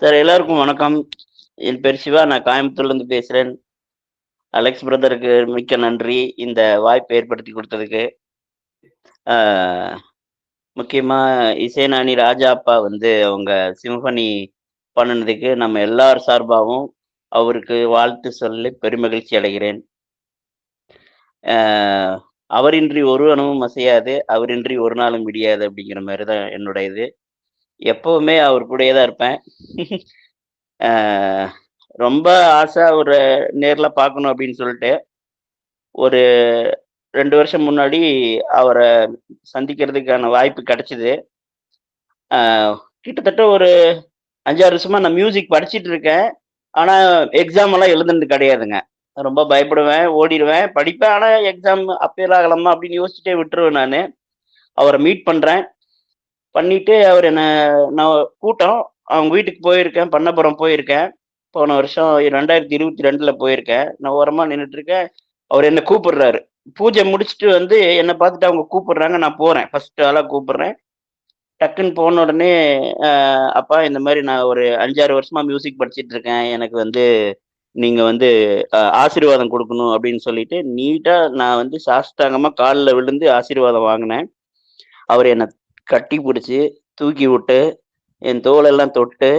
Sir எல்லாருக்கும் வணக்கம். என் பேர் சிவா நான் கோயம்புத்தூர்லேருந்து பேசுகிறேன் அலெக்ஸ் பிரதருக்கு மிக்க நன்றி. இந்த வாய்ப்பை ஏற்படுத்தி கொடுத்ததுக்கு. முக்கியமாக இசைநாணி ராஜா அப்பா வந்து அவங்க சிம்ஃபனி பண்ணினதுக்கு நம்ம எல்லார் சார்பாகவும் அவருக்கு வாழ்த்து சொல்லி பெருமகிழ்ச்சி அடைகிறேன். அவரின்றி ஒருவனும் அசையாது அவரின்றி ஒரு நாளும் விடியாது அப்படிங்கிற மாதிரி தான் என்னுடைய இது எப்பவுமே அவர் கூடயே தான் இருப்பேன். ரொம்ப ஆசை ஒரு நேரில் பார்க்கணும் அப்படின்னு சொல்லிட்டு ஒரு ரெண்டு வருஷம் முன்னாடி அவரை சந்திக்கிறதுக்கான வாய்ப்பு கிடைச்சிது. கிட்டத்தட்ட ஒரு அஞ்சாறு வருஷமா நான் மியூசிக் படிச்சுட்டு இருக்கேன். ஆனால் எக்ஸாம் எல்லாம் எழுதுனது கிடையாதுங்க. ரொம்ப பயப்படுவேன் ஓடிடுவேன். படிப்பேன் ஆனால் எக்ஸாம் அப்பேல் ஆகலாமா அப்படின்னு யோசிச்சுட்டே விட்டுருவேன் நான். அவரை மீட் பண்ணுறேன் பண்ணிட்டு அவர் என்ன நான் கூட்டம் அவங்க வீட்டுக்கு போயிருக்கேன் பண்ணப்புறம் போயிருக்கேன். போன வருஷம் ரெண்டாயிரத்தி இருபத்தி ரெண்டுல போயிருக்கேன். நான் ஓரமா நின்றுட்டு இருக்கேன் அவர் என்ன கூப்பிடுறாரு. பூஜை முடிச்சுட்டு வந்து என்னை பார்த்துட்டு அவங்க கூப்பிடுறாங்க நான் போறேன். ஃபர்ஸ்ட் ஆளா கூப்பிடுறேன். டக்குன்னு போன உடனே அப்பா இந்த மாதிரி நான் ஒரு அஞ்சாறு வருஷமா மியூசிக் படிச்சிட்டு இருக்கேன் எனக்கு வந்து நீங்க வந்து ஆசீர்வாதம் கொடுக்கணும் அப்படின்னு சொல்லிட்டு நீட்டா நான் வந்து சாஸ்தாங்கமா காலில் விழுந்து ஆசீர்வாதம் வாங்கினேன். அவர் என்னை கட்டி பிடிச்சி தூக்கி விட்டு என் தோலெல்லாம் தொட்டு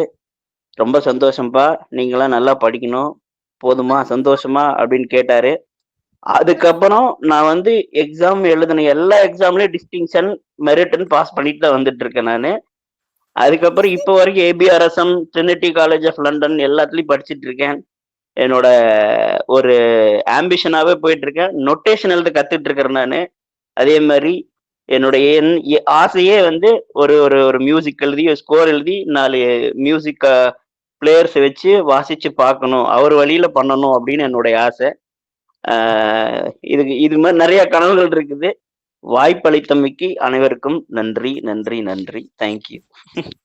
ரொம்ப சந்தோஷம்ப்பா நீங்களாம் நல்லா படிக்கணும் போதுமா சந்தோஷமா? அப்படின்னு கேட்டாரு. அதுக்கப்புறம் நான் வந்து எக்ஸாம் எழுதின எல்லா எக்ஸாம்லயும் டிஸ்டிங்ஷன் மெரிட்னு பாஸ் பண்ணிட்டு தான் வந்துட்டு இருக்கேன் நான். அதுக்கப்புறம் இப்போ வரைக்கும் ABRSM Trinity college of London எல்லாத்துலயும் படிச்சுட்டு இருக்கேன். என்னோட ஒரு ஆம்பிஷனாவே போயிட்டு இருக்கேன். நொட்டேஷன் எழுத கத்துட்டு இருக்கிறேன் நான். அதே மாதிரி என்னுடைய என் எ- ஆசையே வந்து ஒரு ஒரு ஒரு மியூசிக் எழுதி ஒரு ஸ்கோர் எழுதி நாலு மியூசிக் பிளேயர்ஸ் வச்சு வாசிச்சு பார்க்கணும். அவர் வழியில பண்ணணும் அப்படின்னு என்னுடைய ஆசை. இதுக்கு இது மாதிரி நிறைய கனவுகள் இருக்குது. வாய்ப்பளித்தமைக்கு அனைவருக்கும் நன்றி நன்றி நன்றி. தேங்க்யூ